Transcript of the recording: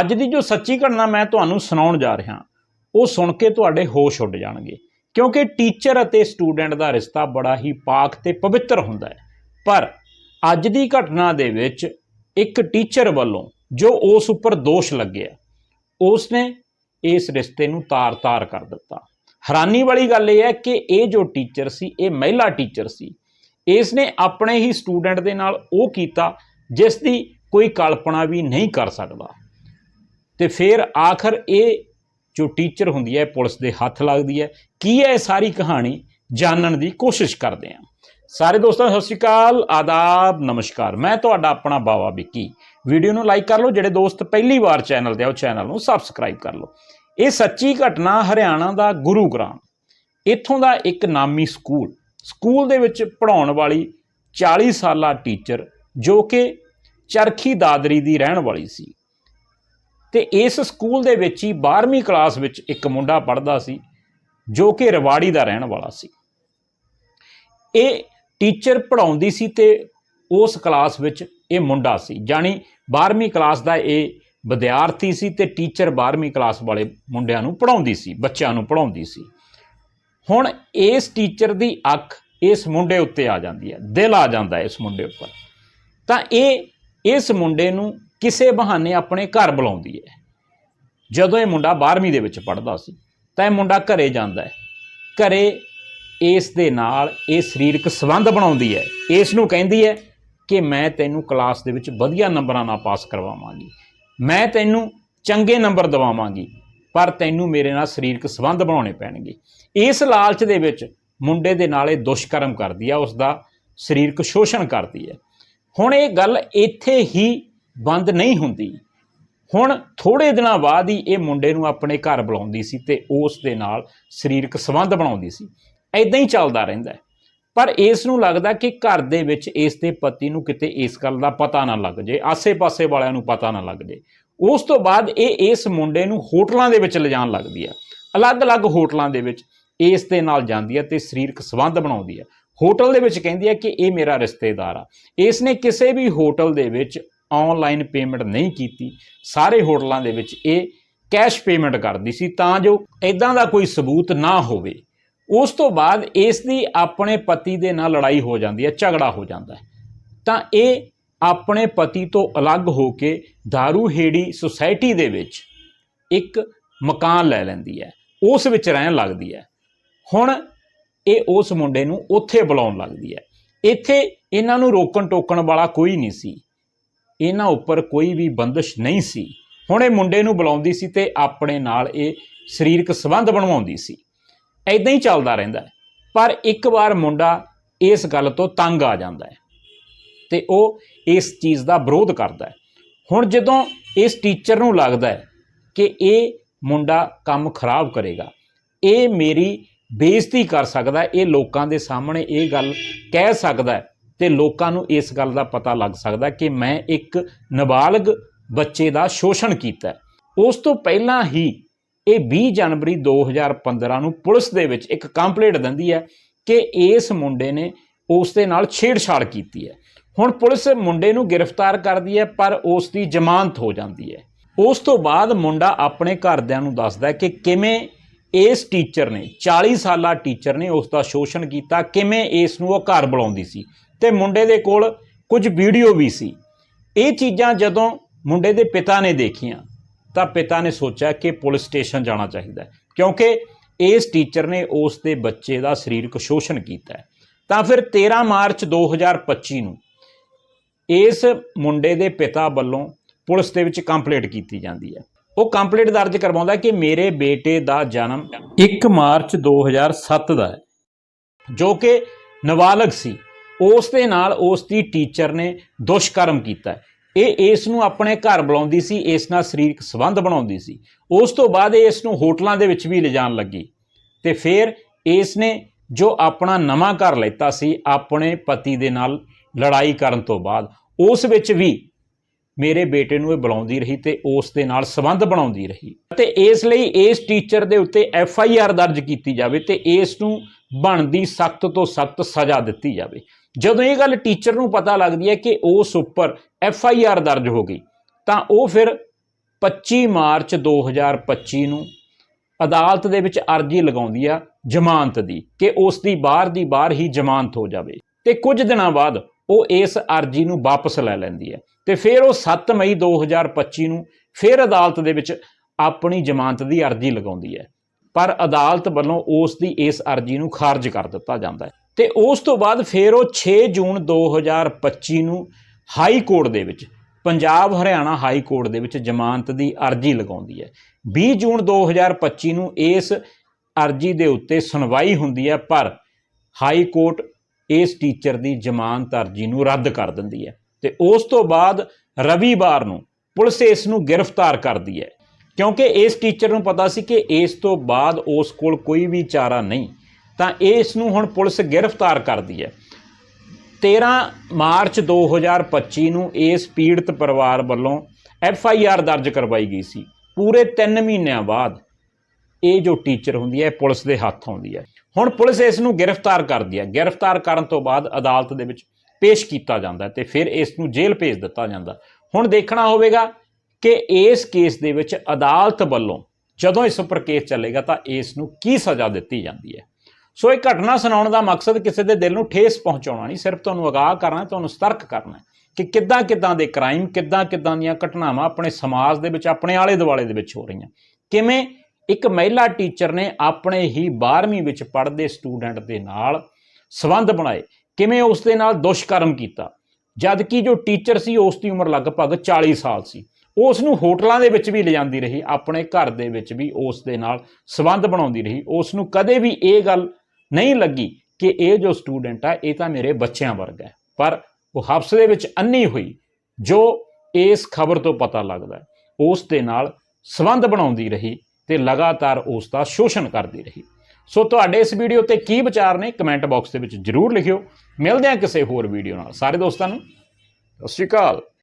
ਅੱਜ ਦੀ ਜੋ ਸੱਚੀ ਘਟਨਾ ਮੈਂ ਤੁਹਾਨੂੰ ਸੁਣਾਉਣ ਜਾ ਰਿਹਾ, ਉਹ ਸੁਣ ਕੇ ਤੁਹਾਡੇ ਹੋਸ਼ ਉੱਡ ਜਾਣਗੇ। ਕਿਉਂਕਿ ਟੀਚਰ ਅਤੇ ਸਟੂਡੈਂਟ ਦਾ ਰਿਸ਼ਤਾ ਬੜਾ ਹੀ ਪਾਕ ਤੇ ਪਵਿੱਤਰ ਹੁੰਦਾ ਹੈ। ਪਰ ਅੱਜ ਦੀ ਘਟਨਾ ਦੇ ਵਿੱਚ ਇੱਕ ਟੀਚਰ ਵੱਲੋਂ ਜੋ ਉਸ ਉੱਪਰ ਦੋਸ਼ ਲੱਗਿਆ ਉਸ ਨੇ ਇਸ ਰਿਸ਼ਤੇ ਨੂੰ ਤਾਰ-ਤਾਰ ਕਰ ਦਿੱਤਾ। ਹੈਰਾਨੀ ਵਾਲੀ ਗੱਲ ਇਹ ਹੈ ਕਿ ਇਹ ਜੋ ਟੀਚਰ ਸੀ, ਇਹ ਮਹਿਲਾ ਟੀਚਰ ਸੀ ਇਸ ਨੇ ਆਪਣੇ ਹੀ ਸਟੂਡੈਂਟ ਦੇ ਨਾਲ ਉਹ ਕੀਤਾ, ਜਿਸ ਦੀ ਕੋਈ ਕਲਪਨਾ ਵੀ ਨਹੀਂ ਕਰ ਸਕਦਾ। ਤੇ ਫਿਰ ਆਖਰ ਇਹ ਜੋ ਟੀਚਰ ਹੁੰਦੀ ਹੈ ਪੁਲਿਸ ਦੇ ਹੱਥ ਲੱਗਦੀ ਹੈ। ਕੀ ਹੈ ਇਹ ਸਾਰੀ ਕਹਾਣੀ? ਜਾਣਨ ਦੀ ਕੋਸ਼ਿਸ਼ ਕਰਦੇ ਹਾਂ। ਸਾਰੇ ਦੋਸਤਾਂ, ਸਤਿ ਸ਼੍ਰੀ ਅਕਾਲ, ਆਦਾਬ, ਨਮਸਕਾਰ। ਮੈਂ ਤੁਹਾਡਾ ਆਪਣਾ ਬਾਵਾ ਵਿੱਕੀ। ਵੀਡੀਓ ਨੂੰ ਲਾਈਕ ਕਰ ਲਓ, ਜਿਹੜੇ ਦੋਸਤ ਪਹਿਲੀ ਵਾਰ ਚੈਨਲ ਤੇ ਆ, ਉਹ ਚੈਨਲ ਨੂੰ ਸਬਸਕ੍ਰਾਈਬ ਕਰ ਲਓ। ਇਹ ਸੱਚੀ ਘਟਨਾ ਹਰਿਆਣਾ ਦਾ ਗੁਰੂਗ੍ਰਾਮ। ਇੱਥੋਂ ਦਾ ਇੱਕ ਨਾਮੀ ਸਕੂਲ। ਸਕੂਲ ਦੇ ਵਿੱਚ ਪੜਾਉਣ ਵਾਲੀ 40 ਸਾਲਾ ਟੀਚਰ, ਜੋ ਕਿ ਚਰਖੀ ਦਾਦਰੀ ਦੀ ਰਹਿਣ ਵਾਲੀ ਸੀ। ਤੇ ਇਸ ਸਕੂਲ ਦੇ ਵਿੱਚ ਹੀ 12ਵੀਂ ਕਲਾਸ ਵਿੱਚ ਇੱਕ ਮੁੰਡਾ ਪੜ੍ਹਦਾ ਸੀ, ਜੋ ਕਿ ਰਵਾੜੀ ਦਾ ਰਹਿਣ ਵਾਲਾ ਸੀ। ਇਹ ਟੀਚਰ ਪੜਾਉਂਦੀ ਸੀ ਤੇ ਉਸ ਕਲਾਸ ਵਿੱਚ ਇਹ ਮੁੰਡਾ ਸੀ ਜਾਨੀ 12ਵੀਂ ਕਲਾਸ ਦਾ ਇਹ ਵਿਦਿਆਰਥੀ ਸੀ ਤੇ ਟੀਚਰ 12ਵੀਂ ਕਲਾਸ ਵਾਲੇ ਮੁੰਡਿਆਂ ਨੂੰ ਪੜਾਉਂਦੀ ਸੀ, ਬੱਚਿਆਂ ਨੂੰ ਪੜਾਉਂਦੀ ਸੀ। ਹੁਣ ਇਸ ਟੀਚਰ ਦੀ ਅੱਖ ਇਸ ਮੁੰਡੇ ਉੱਤੇ ਆ ਜਾਂਦੀ ਹੈ, ਦਿਲ ਆ ਜਾਂਦਾ ਇਸ ਮੁੰਡੇ ਉੱਪਰ। ਤਾਂ ਇਹ ਇਸ ਮੁੰਡੇ ਨੂੰ ਕਿਸੇ ਬਹਾਨੇ ਆਪਣੇ ਘਰ ਬੁਲਾਉਂਦੀ ਹੈ। ਜਦੋਂ ਇਹ ਮੁੰਡਾ 12ਵੀਂ ਦੇ ਵਿੱਚ ਪੜ੍ਹਦਾ ਸੀ, ਤਾਂ ਇਹ ਮੁੰਡਾ ਘਰੇ ਜਾਂਦਾ ਹੈ। ਘਰੇ ਇਸ ਦੇ ਨਾਲ ਇਹ ਸਰੀਰਕ ਸੰਬੰਧ ਬਣਾਉਂਦੀ ਹੈ। ਇਸ ਨੂੰ ਕਹਿੰਦੀ ਹੈ ਕਿ ਮੈਂ ਤੈਨੂੰ ਕਲਾਸ ਦੇ ਵਿੱਚ ਵਧੀਆ ਨੰਬਰਾਂ ਨਾਲ ਪਾਸ ਕਰਵਾਵਾਂਗੀ। ਮੈਂ ਤੈਨੂੰ ਚੰਗੇ ਨੰਬਰ ਦਿਵਾਵਾਂਗੀ, ਪਰ ਤੈਨੂੰ ਮੇਰੇ ਨਾਲ ਸਰੀਰਕ ਸੰਬੰਧ ਬਣਾਉਣੇ ਪੈਣਗੇ। ਇਸ ਲਾਲਚ ਦੇ ਵਿੱਚ ਮੁੰਡੇ ਦੇ ਨਾਲ ਇਹ ਦੁਸ਼ਕਰਮ ਕਰਦੀ ਹੈ ਉਸ ਦਾ ਸਰੀਰਕ ਸ਼ੋਸ਼ਣ ਕਰਦੀ ਹੈ। ਹੁਣ ਇਹ ਗੱਲ ਇੱਥੇ ਹੀ ਬੰਦ ਨਹੀਂ ਹੁੰਦੀ। ਹੁਣ ਥੋੜੇ ਦਿਨਾਂ ਬਾਅਦ ਹੀ ਇਹ ਮੁੰਡੇ ਨੂੰ ਆਪਣੇ ਘਰ ਬੁਲਾਉਂਦੀ ਸੀ ਤੇ ਉਸ ਦੇ ਨਾਲ ਸਰੀਰਕ ਸੰਬੰਧ ਬਣਾਉਂਦੀ ਸੀ। ਐਦਾਂ ਹੀ ਚੱਲਦਾ ਰਹਿੰਦਾ ਪਰ ਇਸ ਨੂੰ ਲੱਗਦਾ ਕਿ ਘਰ ਦੇ ਵਿੱਚ ਇਸ ਦੇ ਪਤੀ ਨੂੰ ਕਿਤੇ ਇਸ ਗੱਲ ਦਾ ਪਤਾ ਨਾ ਲੱਗ ਜੇ, ਆਸੇ-ਪਾਸੇ ਵਾਲਿਆਂ ਨੂੰ ਪਤਾ ਨਾ ਲੱਗ ਜੇ। ਉਸ ਤੋਂ ਬਾਅਦ ਇਹ ਇਸ ਮੁੰਡੇ ਨੂੰ ਹੋਟਲਾਂ ਦੇ ਵਿੱਚ ਲਿਜਾਣ ਲੱਗਦੀ ਹੈ। ਅਲੱਗ-ਅਲੱਗ ਹੋਟਲਾਂ ਦੇ ਵਿੱਚ ਇਸ ਦੇ ਨਾਲ ਜਾਂਦੀ ਹੈ ਤੇ ਸਰੀਰਕ ਸੰਬੰਧ ਬਣਾਉਂਦੀ ਹੈ। ਹੋਟਲ ਦੇ ਵਿੱਚ ਕਹਿੰਦੀ ਹੈ ਕਿ ਇਹ ਮੇਰਾ ਰਿਸ਼ਤੇਦਾਰ ਆ। ਇਸ ਨੇ ਕਿਸੇ ਵੀ ਹੋਟਲ ਦੇ ਵਿੱਚ ਆਨਲਾਈਨ ਪੇਮੈਂਟ ਨਹੀਂ ਕੀਤੀ, ਸਾਰੇ ਹੋਟਲਾਂ ਦੇ ਵਿੱਚ ਇਹ ਕੈਸ਼ ਪੇਮੈਂਟ ਕਰਦੀ ਸੀ ਤਾਂ ਜੋ ਇਦਾਂ ਦਾ ਕੋਈ ਸਬੂਤ ਨਾ ਹੋਵੇ। ਉਸ ਤੋਂ ਬਾਅਦ ਇਸ ਦੀ ਆਪਣੇ ਪਤੀ ਦੇ ਨਾਲ ਲੜਾਈ ਹੋ ਜਾਂਦੀ ਹੈ, ਝਗੜਾ ਹੋ ਜਾਂਦਾ ਹੈ। ਤਾਂ ਇਹ ਆਪਣੇ ਪਤੀ ਤੋਂ ਅਲੱਗ ਹੋ ਕੇ दारू ਹੇੜੀ ਸੁਸਾਇਟੀ ਦੇ ਵਿੱਚ ਇੱਕ ਮਕਾਨ ਲੈ ਲੈਂਦੀ ਹੈ, ਉਸ ਵਿੱਚ ਰਹਿਣ ਲੱਗਦੀ ਹੈ। ਹੁਣ ਇਹ ਉਸ ਮੁੰਡੇ ਨੂੰ ਉੱਥੇ ਬੁਲਾਉਣ ਲੱਗਦੀ ਹੈ। ਇੱਥੇ ਇਹਨਾਂ ਨੂੰ ਰੋਕਣ ਟੋਕਣ ਵਾਲਾ ਕੋਈ ਨਹੀਂ ਸੀ। ਇਹਨਾਂ ਉੱਪਰ ਕੋਈ ਵੀ ਬੰਦਸ਼ ਨਹੀਂ ਸੀ। ਹੁਣ ਇਹ ਮੁੰਡੇ ਨੂੰ ਬੁਲਾਉਂਦੀ ਸੀ ਤੇ ਆਪਣੇ ਨਾਲ ਇਹ ਸਰੀਰਕ ਸੰਬੰਧ ਬਣਵਾਉਂਦੀ ਸੀ। ਐਦਾਂ ਹੀ ਚੱਲਦਾ ਰਹਿੰਦਾ ਹੈ। ਪਰ ਇੱਕ ਵਾਰ ਮੁੰਡਾ ਇਸ ਗੱਲ ਤੋਂ ਤੰਗ ਆ ਜਾਂਦਾ ਹੈ ਤੇ ਉਹ ਇਸ ਚੀਜ਼ ਦਾ ਵਿਰੋਧ ਕਰਦਾ ਹੈ। ਹੁਣ ਜਦੋਂ ਇਸ ਟੀਚਰ ਨੂੰ ਲੱਗਦਾ ਹੈ ਕਿ ਇਹ ਮੁੰਡਾ ਕੰਮ ਖਰਾਬ ਕਰੇਗਾ, ਇਹ ਮੇਰੀ ਬੇਇੱਜ਼ਤੀ ਕਰ ਸਕਦਾ ਇਹ ਲੋਕਾਂ ਦੇ ਸਾਹਮਣੇ ਇਹ ਗੱਲ ਕਹਿ ਸਕਦਾ ਤੇ ਲੋਕਾਂ ਨੂੰ ਇਸ ਗੱਲ ਦਾ ਪਤਾ ਲੱਗ ਸਕਦਾ ਕਿ ਮੈਂ ਇੱਕ ਨਾਬਾਲਗ ਬੱਚੇ ਦਾ ਸ਼ੋਸ਼ਣ ਕੀਤਾ ਉਸ ਤੋਂ ਪਹਿਲਾਂ ਹੀ ਇਹ 20 ਜਨਵਰੀ 2015 ਨੂੰ ਪੁਲਿਸ ਦੇ ਵਿੱਚ ਇੱਕ ਕੰਪਲੇਂਟ ਦਿੰਦੀ ਹੈ ਕਿ ਇਸ ਮੁੰਡੇ ਨੇ ਉਸ ਦੇ ਨਾਲ ਛੇੜਛਾੜ ਕੀਤੀ ਹੈ। ਹੁਣ ਪੁਲਿਸ ਮੁੰਡੇ ਨੂੰ ਗ੍ਰਿਫਤਾਰ ਕਰਦੀ ਹੈ, ਪਰ ਉਸ ਦੀ ਜ਼ਮਾਨਤ ਹੋ ਜਾਂਦੀ ਹੈ। ਉਸ ਤੋਂ ਬਾਅਦ ਮੁੰਡਾ ਆਪਣੇ ਘਰਦਿਆਂ ਨੂੰ ਦੱਸਦਾ ਕਿ ਕਿਵੇਂ ਇਸ ਟੀਚਰ ਨੇ 40 ਸਾਲਾ ਟੀਚਰ ਨੇ ਉਸ ਦਾ ਸ਼ੋਸ਼ਣ ਕੀਤਾ, ਕਿਵੇਂ ਇਸ ਨੂੰ ਉਹ ਘਰ ਬੁਲਾਉਂਦੀ ਸੀ। ਤੇ ਮੁੰਡੇ ਦੇ ਕੋਲ ਕੁਝ ਵੀਡੀਓ ਵੀ ਸੀ। ਇਹ ਚੀਜ਼ਾਂ ਜਦੋਂ ਮੁੰਡੇ ਦੇ ਪਿਤਾ ਨੇ ਦੇਖੀਆਂ, ਤਾਂ ਪਿਤਾ ਨੇ ਸੋਚਿਆ ਕਿ ਪੁਲਿਸ ਸਟੇਸ਼ਨ ਜਾਣਾ ਚਾਹੀਦਾ ਹੈ, ਕਿਉਂਕਿ ਇਸ ਟੀਚਰ ਨੇ ਉਸ ਦੇ ਬੱਚੇ ਦਾ ਸਰੀਰਕ ਸ਼ੋਸ਼ਣ ਕੀਤਾ ਹੈ। ਤਾਂ ਫਿਰ 13 ਮਾਰਚ 2025 ਨੂੰ ਇਸ ਮੁੰਡੇ ਦੇ ਪਿਤਾ ਵੱਲੋਂ ਪੁਲਿਸ ਦੇ ਵਿੱਚ ਕੰਪਲੇਂਟ ਕੀਤੀ ਜਾਂਦੀ ਹੈ। ਉਹ ਕੰਪਲੇਂਟ ਦਰਜ ਕਰਵਾਉਂਦਾ ਕਿ ਮੇਰੇ ਬੇਟੇ ਦਾ ਜਨਮ 1 ਮਾਰਚ 2007 ਦਾ ਹੈ, ਜੋ ਕਿ ਨਾਬਾਲਗ ਸੀ। ਉਸ ਦੇ ਨਾਲ ਉਸ ਦੀ ਟੀਚਰ ਨੇ ਦੁਸ਼ਕਰਮ ਕੀਤਾ। ਇਹ ਇਸ ਨੂੰ ਆਪਣੇ ਘਰ ਬੁਲਾਉਂਦੀ ਸੀ, ਇਸ ਨਾਲ ਸਰੀਰਕ ਸੰਬੰਧ ਬਣਾਉਂਦੀ ਸੀ। ਉਸ ਤੋਂ ਬਾਅਦ ਇਹ ਇਸ ਨੂੰ ਹੋਟਲਾਂ ਦੇ ਵਿੱਚ ਵੀ ਲਿਜਾਣ ਲੱਗੀ। ਤੇ ਫਿਰ ਇਸ ਨੇ ਜੋ ਆਪਣਾ ਨਵਾਂ ਘਰ ਲੈਤਾ ਸੀ, ਆਪਣੇ ਪਤੀ ਦੇ ਨਾਲ ਲੜਾਈ ਕਰਨ ਤੋਂ ਬਾਅਦ, ਉਸ ਵਿੱਚ ਵੀ ਮੇਰੇ ਬੇਟੇ ਨੂੰ ਇਹ ਬੁਲਾਉਂਦੀ ਰਹੀ ਤੇ ਉਸ ਦੇ ਨਾਲ ਸੰਬੰਧ ਬਣਾਉਂਦੀ ਰਹੀ। ਤੇ ਇਸ ਲਈ ਇਸ ਟੀਚਰ ਦੇ ਉੱਤੇ ਐਫ ਆਈ ਆਰ ਦਰਜ ਕੀਤੀ ਜਾਵੇ ਤੇ ਇਸ ਨੂੰ ਬਣਦੀ ਸਖਤ ਤੋਂ ਸਖਤ ਸਜ਼ਾ ਦਿੱਤੀ ਜਾਵੇ। ਜਦੋਂ ਇਹ ਗੱਲ ਟੀਚਰ ਨੂੰ ਪਤਾ ਲੱਗਦੀ ਹੈ ਕਿ ਉਸ ਉੱਪਰ ਐਫ ਆਈ ਆਰ ਦਰਜ ਹੋ ਗਈ, ਤਾਂ ਉਹ ਫਿਰ 25 ਮਾਰਚ 2025 ਨੂੰ ਅਦਾਲਤ ਦੇ ਵਿੱਚ ਅਰਜ਼ੀ ਲਗਾਉਂਦੀ ਆ ਜ਼ਮਾਨਤ ਦੀ ਕਿ ਉਸ ਦੀ ਬਾਹਰ ਦੀ ਬਾਹਰ ਹੀ ਜ਼ਮਾਨਤ ਹੋ ਜਾਵੇ। ਤੇ ਕੁਝ ਦਿਨਾਂ ਬਾਅਦ ਉਹ ਇਸ ਅਰਜ਼ੀ ਨੂੰ ਵਾਪਸ ਲੈ ਲੈਂਦੀ ਹੈ ਤੇ ਫਿਰ ਉਹ 7 ਮਈ 2025 ਨੂੰ ਫਿਰ ਅਦਾਲਤ ਦੇ ਵਿੱਚ ਆਪਣੀ ਜ਼ਮਾਨਤ ਦੀ ਅਰਜ਼ੀ ਲਗਾਉਂਦੀ ਹੈ। ਪਰ ਅਦਾਲਤ ਵੱਲੋਂ ਉਸ ਦੀ ਇਸ ਅਰਜ਼ੀ ਨੂੰ ਖਾਰਜ ਕਰ ਦਿੱਤਾ ਜਾਂਦਾ ਹੈ। ਤੇ ਉਸ ਤੋਂ ਬਾਅਦ ਫਿਰ ਉਹ 6 ਜੂਨ 2025 ਨੂੰ ਹਾਈ ਕੋਰਟ ਦੇ ਵਿੱਚ, ਪੰਜਾਬ ਹਰਿਆਣਾ ਹਾਈ ਕੋਰਟ ਦੇ ਵਿੱਚ ਜ਼ਮਾਨਤ ਦੀ ਅਰਜ਼ੀ ਲਗਾਉਂਦੀ ਹੈ। 20 ਜੂਨ 2025 ਨੂੰ ਇਸ ਅਰਜ਼ੀ ਦੇ ਉੱਤੇ ਸੁਣਵਾਈ ਹੁੰਦੀ ਹੈ, ਪਰ ਹਾਈ ਕੋਰਟ ਇਸ ਟੀਚਰ ਦੀ ਜ਼ਮਾਨਤ ਅਰਜ਼ੀ ਨੂੰ ਰੱਦ ਕਰ ਦਿੰਦੀ ਹੈ ਤੇ ਉਸ ਤੋਂ ਬਾਅਦ ਰਵੀਵਾਰ ਨੂੰ ਪੁਲਿਸ ਇਸ ਨੂੰ ਗ੍ਰਿਫਤਾਰ ਕਰਦੀ ਹੈ। ਕਿਉਂਕਿ ਇਸ ਟੀਚਰ ਨੂੰ ਪਤਾ ਸੀ ਕਿ ਇਸ ਤੋਂ ਬਾਅਦ ਉਸ ਕੋਲ ਕੋਈ ਵੀ ਚਾਰਾ ਨਹੀਂ। ਤਾਂ ਇਸ ਨੂੰ ਹੁਣ ਪੁਲਿਸ ਗ੍ਰਿਫਤਾਰ ਕਰਦੀ ਹੈ। 13 ਮਾਰਚ 2025 ਨੂੰ ਇਸ ਪੀੜਤ ਪਰਿਵਾਰ ਵੱਲੋਂ ਐਫ ਆਈ ਆਰ ਦਰਜ ਕਰਵਾਈ ਗਈ ਸੀ। ਪੂਰੇ 3 ਮਹੀਨਿਆਂ ਬਾਅਦ ਇਹ ਜੋ ਟੀਚਰ ਹੁੰਦੀ ਹੈ ਪੁਲਿਸ ਦੇ ਹੱਥ ਆਉਂਦੀ ਹੈ। ਹੁਣ ਪੁਲਿਸ ਇਸ ਨੂੰ ਗ੍ਰਿਫਤਾਰ ਕਰਦੀ ਹੈ। ਗ੍ਰਿਫਤਾਰ ਕਰਨ ਤੋਂ ਬਾਅਦ ਅਦਾਲਤ ਦੇ ਵਿੱਚ ਪੇਸ਼ ਕੀਤਾ ਜਾਂਦਾ ਹੈ ਤੇ ਫਿਰ ਇਸ ਨੂੰ ਜੇਲ੍ਹ ਭੇਜ ਦਿੱਤਾ ਜਾਂਦਾ ਹੁਣ ਦੇਖਣਾ ਹੋਵੇਗਾ ਕਿ ਇਸ ਕੇਸ ਦੇ ਵਿੱਚ ਅਦਾਲਤ ਵੱਲੋਂ ਜਦੋਂ ਇਸ ਉੱਪਰ ਕੇਸ ਚੱਲੇਗਾ ਤਾਂ ਇਸ ਨੂੰ ਕੀ ਸਜ਼ਾ ਦਿੱਤੀ ਜਾਂਦੀ ਹੈ। ਸੋ ਇਹ ਘਟਨਾ ਸੁਣਾਉਣ ਦਾ ਮਕਸਦ ਕਿਸੇ ਦੇ ਦਿਲ ਨੂੰ ਠੇਸ ਪਹੁੰਚਾਉਣਾ ਨਹੀਂ, ਸਿਰਫ ਤੁਹਾਨੂੰ ਅਗਾਹ ਕਰਨਾ, ਤੁਹਾਨੂੰ ਸਤਰਕ ਕਰਨਾ ਕਿ ਕਿੱਦਾਂ ਕਿੱਦਾਂ ਦੇ ਕ੍ਰਾਈਮ ਕਿੱਦਾਂ ਕਿੱਦਾਂ ਦੀਆਂ ਘਟਨਾਵਾਂ ਆਪਣੇ ਸਮਾਜ ਦੇ ਵਿੱਚ, ਆਪਣੇ ਆਲੇ ਦੁਆਲੇ ਦੇ ਵਿੱਚ ਹੋ ਰਹੀਆਂ। ਕਿਵੇਂ ਇੱਕ ਮਹਿਲਾ ਟੀਚਰ ਨੇ ਆਪਣੇ ਹੀ 12ਵੀਂ ਵਿੱਚ ਪੜ੍ਹਦੇ ਸਟੂਡੈਂਟ ਦੇ ਨਾਲ ਸਬੰਧ ਬਣਾਏ, ਕਿਵੇਂ ਉਸ ਦੇ ਨਾਲ ਦੁਸ਼ਕਰਮ ਕੀਤਾ। ਜਦ ਕਿ ਜੋ ਟੀਚਰ ਸੀ, ਉਸ ਦੀ ਉਮਰ ਲਗਭਗ 40 ਸਾਲ ਸੀ। ਉਸ ਨੂੰ ਹੋਟਲਾਂ ਦੇ ਵਿੱਚ ਵੀ ਲਿਜਾਂਦੀ ਰਹੀ, ਆਪਣੇ ਘਰ ਦੇ ਵਿੱਚ ਵੀ ਉਸ ਦੇ ਨਾਲ ਸਬੰਧ ਬਣਾਉਂਦੀ ਰਹੀ। ਉਸ ਨੂੰ ਕਦੇ ਵੀ ਇਹ ਗੱਲ ਨਹੀਂ ਲੱਗੀ ਕਿ ਇਹ ਜੋ ਸਟੂਡੈਂਟ ਆ, ਇਹ ਤਾਂ ਮੇਰੇ ਬੱਚਿਆਂ ਵਰਗਾ ਹੈ। ਪਰ ਉਹ ਹਫਸ ਦੇ ਵਿੱਚ ਅੰਨੀ ਹੋਈ, ਜੋ ਇਸ ਖਬਰ ਤੋਂ ਪਤਾ ਲੱਗਦਾ ਉਸ ਦੇ ਨਾਲ ਸਬੰਧ ਬਣਾਉਂਦੀ ਰਹੀ ਤੇ ਲਗਾਤਾਰ ਉਸ ਦਾ ਸ਼ੋਸ਼ਣ ਕਰਦੀ ਰਹੀ। ਸੋ ਤੁਹਾਡੇ ਇਸ ਵੀਡੀਓ ਤੇ ਕੀ ਵਿਚਾਰ ਨੇ, ਕਮੈਂਟ ਬਾਕਸ ਦੇ ਵਿੱਚ ਜਰੂਰ ਲਿਖਿਓ। ਮਿਲਦੇ ਹਾਂ ਕਿਸੇ ਹੋਰ ਵੀਡੀਓ ਨਾਲ। ਸਾਰੇ ਦੋਸਤਾਂ ਨੂੰ, ਸਤਿ ਸ਼੍ਰੀ ਅਕਾਲ।